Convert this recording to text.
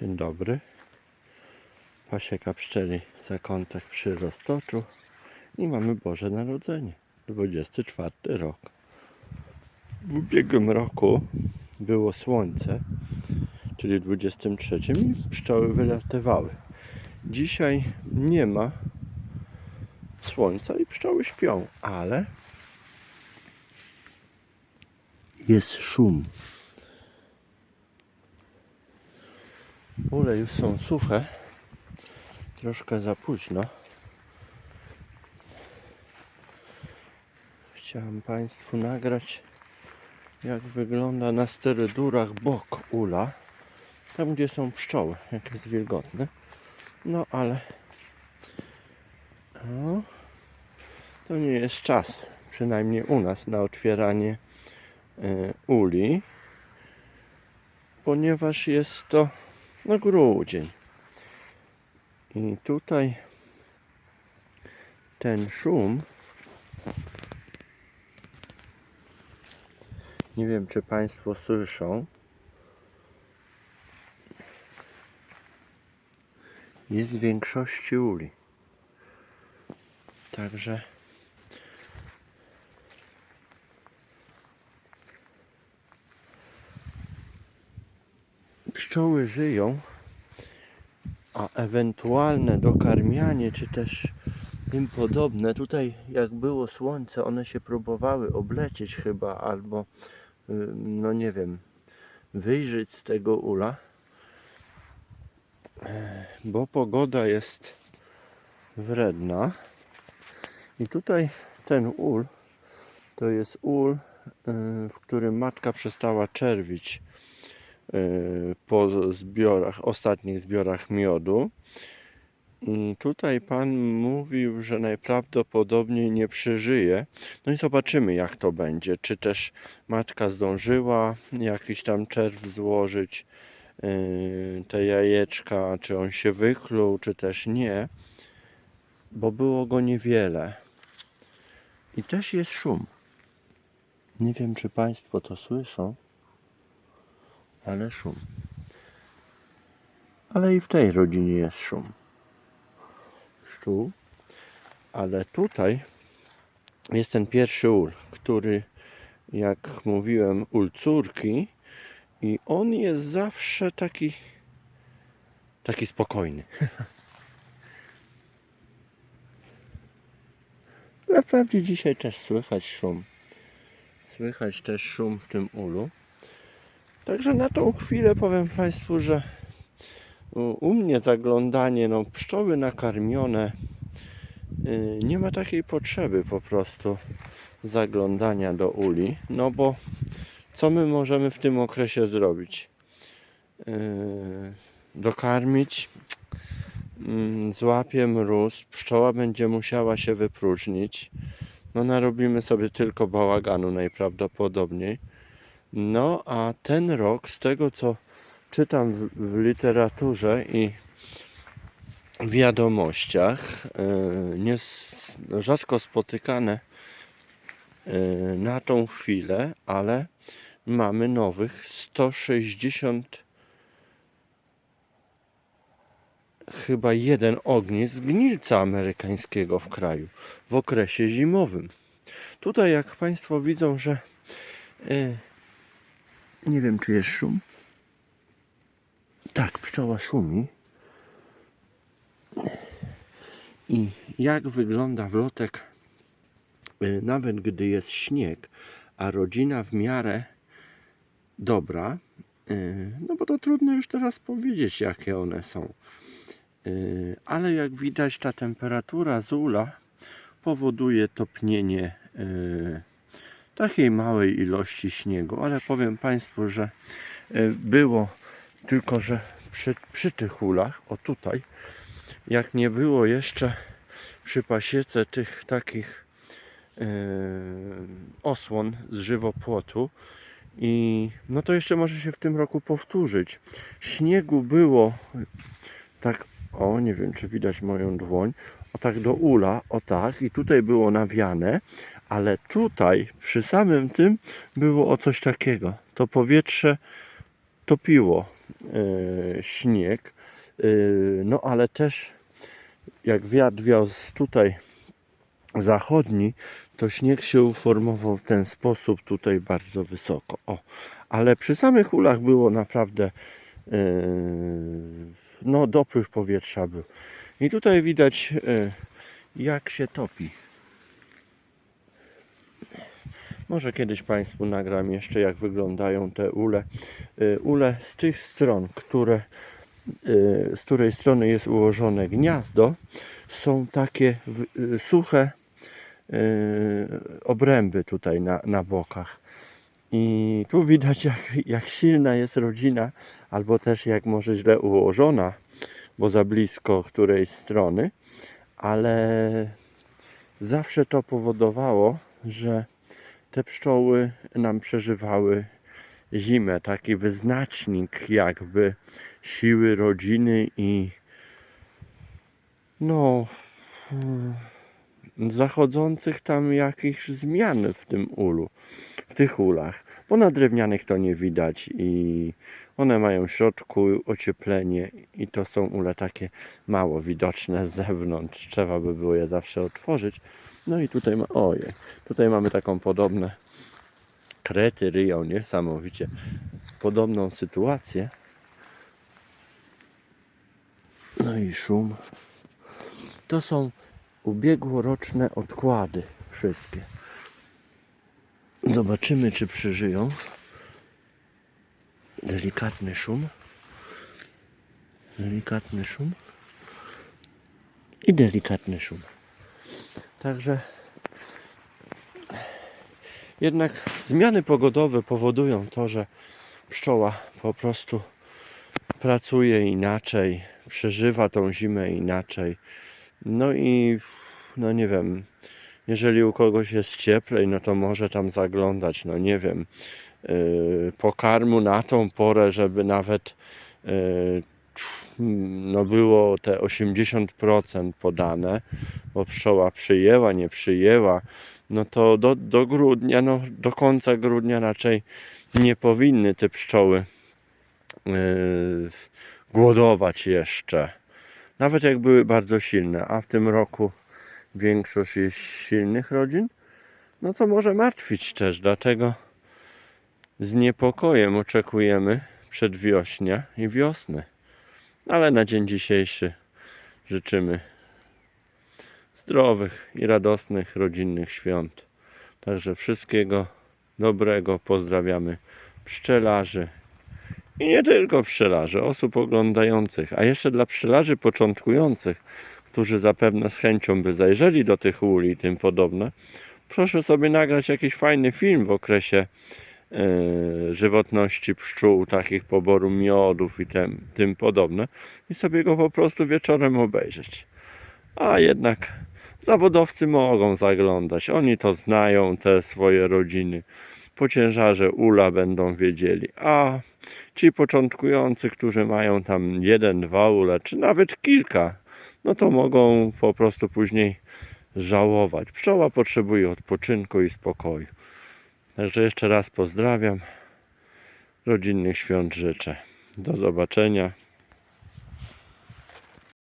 Dzień dobry. Pasieka pszczeli zakątek przy Roztoczu i mamy Boże Narodzenie, 24 rok. W ubiegłym roku było słońce, czyli 23 i pszczoły wylatywały. Dzisiaj nie ma słońca i pszczoły śpią, ale jest szum. Ule już są suche. Troszkę za późno. Chciałem Państwu nagrać jak wygląda na sterydurach bok ula. Tam gdzie są pszczoły, jak jest wilgotne. No ale to nie jest czas, przynajmniej u nas, na otwieranie y, uli, ponieważ jest to no grudzień. I tutaj ten szum nie wiem czy Państwo słyszą jest w większości uli. Także pszczoły żyją, a ewentualne dokarmianie, czy też tym podobne, tutaj jak było słońce, one się próbowały oblecieć chyba, albo y, no nie wiem, wyjrzeć z tego ula, E, bo pogoda jest wredna. I tutaj ten ul to jest ul, y, w którym matka przestała czerwić po zbiorach, ostatnich zbiorach miodu. I tutaj Pan mówił, że najprawdopodobniej nie przeżyje. No i zobaczymy, jak to będzie. Czy też matka zdążyła jakiś tam czerw złożyć, yy, te jajeczka, czy on się wykluł, czy też nie, bo było go niewiele. I też jest szum. Nie wiem, czy Państwo to słyszą, ale szum. Ale i w tej rodzinie jest szum. Pszczół. Ale tutaj jest ten pierwszy ul, który, jak mówiłem, ul córki. I on jest zawsze taki, taki spokojny. Wprawdzie dzisiaj też słychać szum. Słychać też szum w tym ulu. Także na tą chwilę powiem Państwu, że u, mnie zaglądanie, no pszczoły nakarmione, yy, nie ma takiej potrzeby po prostu zaglądania do uli, no bo co my możemy w tym okresie zrobić? Yy, dokarmić, yy, złapie mróz, pszczoła będzie musiała się wypróżnić, no narobimy sobie tylko bałaganu najprawdopodobniej. No a ten rok, z tego co czytam w, w literaturze i wiadomościach, yy, nie, rzadko spotykane yy, na tą chwilę, ale mamy nowych 160 chyba jeden ognisk gnilca amerykańskiego w kraju w okresie zimowym. Tutaj jak Państwo widzą, że yy, nie wiem czy jest szum. Tak, pszczoła szumi. I jak wygląda wlotek, y, nawet gdy jest śnieg, a rodzina w miarę dobra, y, no bo to trudno już teraz powiedzieć, jakie one są. Y, Ale jak widać, ta temperatura z ula powoduje topnienie takiej małej ilości śniegu, ale powiem Państwu, że y, było tylko, że przy, przy tych ulach, o tutaj, jak nie było jeszcze przy pasiece tych takich yy, osłon z żywopłotu i no to jeszcze może się w tym roku powtórzyć. Śniegu było tak, o nie wiem czy widać moją dłoń, o tak do ula, o tak i tutaj było nawiane, ale tutaj przy samym tym było o coś takiego. To powietrze topiło e, śnieg, e, no ale też jak wiatr wiózł tutaj zachodni, to śnieg się uformował w ten sposób tutaj bardzo wysoko. O, ale przy samych ulach było naprawdę e, no dopływ powietrza był. I tutaj widać jak się topi. Może kiedyś Państwu nagram jeszcze jak wyglądają te ule. E, Ule z tych stron, które, e, z której strony jest ułożone gniazdo, są takie e, suche obręby tutaj na, na bokach. I tu widać, jak, jak silna jest rodzina, albo też jak może źle ułożona, bo za blisko którejś strony, ale zawsze to powodowało, że te pszczoły nam przeżywały zimę, taki wyznacznik jakby siły rodziny i no mm, zachodzących tam jakichś zmian w tym ulu, w tych ulach, bo na drewnianych to nie widać i one mają w środku ocieplenie i to są ule takie mało widoczne z zewnątrz, trzeba by było je zawsze otworzyć. No i tutaj ma, ojej, tutaj mamy taką podobne krety ryją niesamowicie podobną sytuację. No i szum. To są ubiegłoroczne odkłady wszystkie. Zobaczymy, czy przeżyją. Delikatny szum. Delikatny szum. I delikatny szum. Także jednak zmiany pogodowe powodują to, że pszczoła po prostu pracuje inaczej, przeżywa tą zimę inaczej. No i no nie wiem, jeżeli u kogoś jest cieplej, no to może tam zaglądać, no nie wiem, yy, pokarmu na tą porę, żeby nawet yy, no było te 80% podane, bo pszczoła przyjęła, nie przyjęła, no to do, do grudnia, no do końca grudnia raczej nie powinny te pszczoły yy, głodować jeszcze. Nawet jak były bardzo silne, a w tym roku większość jest silnych rodzin, no co może martwić też, dlatego z niepokojem oczekujemy przedwiośnia i wiosny. Ale na dzień dzisiejszy życzymy zdrowych i radosnych rodzinnych świąt. Także wszystkiego dobrego pozdrawiamy pszczelarzy i nie tylko pszczelarzy, osób oglądających, a jeszcze dla pszczelarzy początkujących, którzy zapewne z chęcią by zajrzeli do tych uli i tym podobne, proszę sobie nagrać jakiś fajny film w okresie e, żywotności pszczół, takich poboru miodów i tym, podobne i sobie go po prostu wieczorem obejrzeć. A jednak zawodowcy mogą zaglądać, oni to znają, te swoje rodziny. Po ciężarze ula będą wiedzieli, a ci początkujący, którzy mają tam jeden, dwa ule, czy nawet kilka, no to mogą po prostu później żałować. Pszczoła potrzebuje odpoczynku i spokoju. Także jeszcze raz pozdrawiam. Rodzinnych świąt życzę. Do zobaczenia.